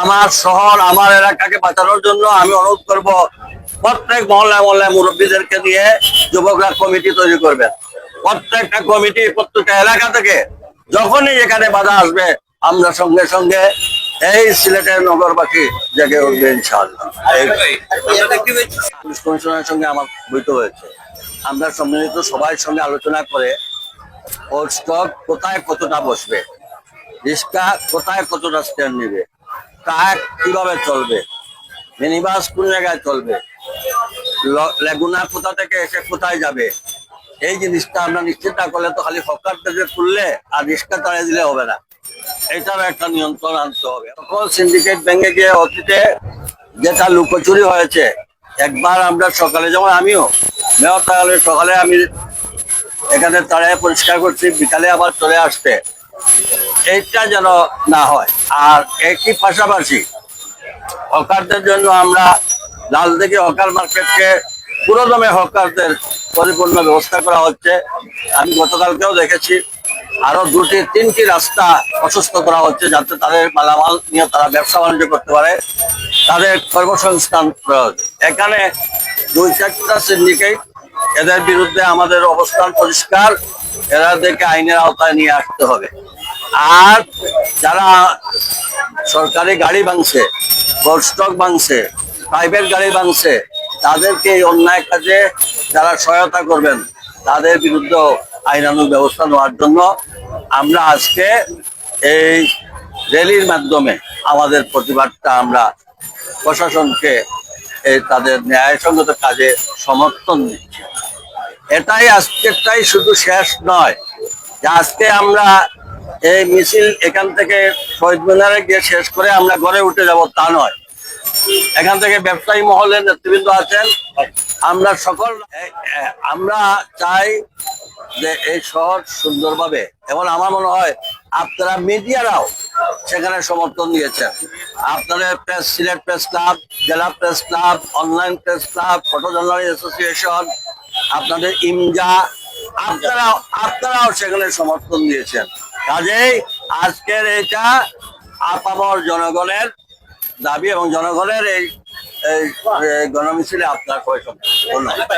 আমার শহর আমার এলাকাকে বাঁচানোর জন্য আমি অনুরোধ করব প্রত্যেক মহল্লায় মহল্লায় মুরব্বীদেরকে নিয়ে যুবকরা কমিটি তৈরি করবেন। প্রত্যেকটা কমিটি প্রত্যেকটা এলাকা থেকে যখনই এখানে বাধা আসবে আমরা সঙ্গে সঙ্গে এই সিলেটের নগরবাসী জেগে উঠবে ইনশাআল্লাহ। পুলিশ কমিশনারের সঙ্গে আমার বৈঠক হয়েছে। আমরা সম্মিলিত সবার সঙ্গে আলোচনা করে ওর স্টক কোথায় কতটা বসবে রিক্সা কোথায় কতটা স্ট্যান্ড নিবে ট্রাক কীভাবে চলবে? মিনি বাস কোন জায়গায় চলবে? লেগুনা কোথা থেকে এসে কোথায় যাবে? এই জিনিসটা আমরা নিশ্চিত না করলে তো খালি হকারদের খুললে আর রিক্সা তাড়িয়ে দিলে হবে না। এটার একটা নিয়ন্ত্রণ আনতে হবে। সকল সিন্ডিকেট ব্যাংকে গিয়ে অতীতে যেটা লুকোচুরি হয়েছে, একবার আমরা সকালে, যেমন আমিও, মেয়র তাহলে সকালে আমি এখানে তাড়ায় পরিষ্কার করছি, বিকালে আবার চলে আসতে। এইটা যেন না হয়। আর একই পাশাপাশি? হকারদের জন্য আমরা লাল থেকে হকার মার্কেটকে পুরোদমে হকারদের পরিপূর্ণ ব্যবস্থা করা হচ্ছে। আমি গতকালকেও দেখেছি, আরও দুটি, তিনটি রাস্তা প্রশস্ত করা হচ্ছে যাতে তাদের মালামাল নিয়ে তারা ব্যবসা বাণিজ্য করতে পারে। তাদের কর্মসংস্থান এখানে দুই চারটা সিন্ডিকেট এদের বিরুদ্ধে আমাদের অবস্থান পরিষ্কার। এরাদেরকে আইনের আওতায় নিয়ে আসতে হবে। আর যারা সরকারি গাড়ি ভাঙছে স্টক ভাঙছে প্রাইভেট গাড়ি ভাঙছে, তাদেরকে এই অন্যায় কাজে যারা সহায়তা করবেন, তাদের বিরুদ্ধে আইনানুগ ব্যবস্থা নেওয়ার জন্য আমরা আজকে এই র্যালির মাধ্যমে আমাদের প্রতিবাদটা আমরা প্রশাসনকে এই তাদের ন্যায়সঙ্গত কাজে সমর্থন দিচ্ছি। এটাই আজকেরটাই শুধু শেষ নয়, যে আজকে আমরা এই মিছিল এখান থেকে শহীদ মিনারে গিয়ে শেষ করে আমরা ঘরে উঠে যাব, তা নয়। এখান থেকে ব্যবসায়ী মহলের নেতৃবৃন্দ আছেন। আমরা সকল আমরা চাই যে এই শহর সুন্দরভাবে এবং আমার মনে হয় আপনারা মিডিয়ারাও সেখানে সমর্থন দিয়েছেন। আপনাদের প্রেস, সিলেট প্রেস ক্লাব, জেলা press club, online press club, photo journalist association, আপনাদের ইমজা, আপনারাও আপনারাও সেখানে সমর্থন দিয়েছেন। কাজেই আজকের এটা আপামর জনগণের দাবি এবং জনগণের এই গণমিছিলে আপনার কয়েক ধন্যবাদ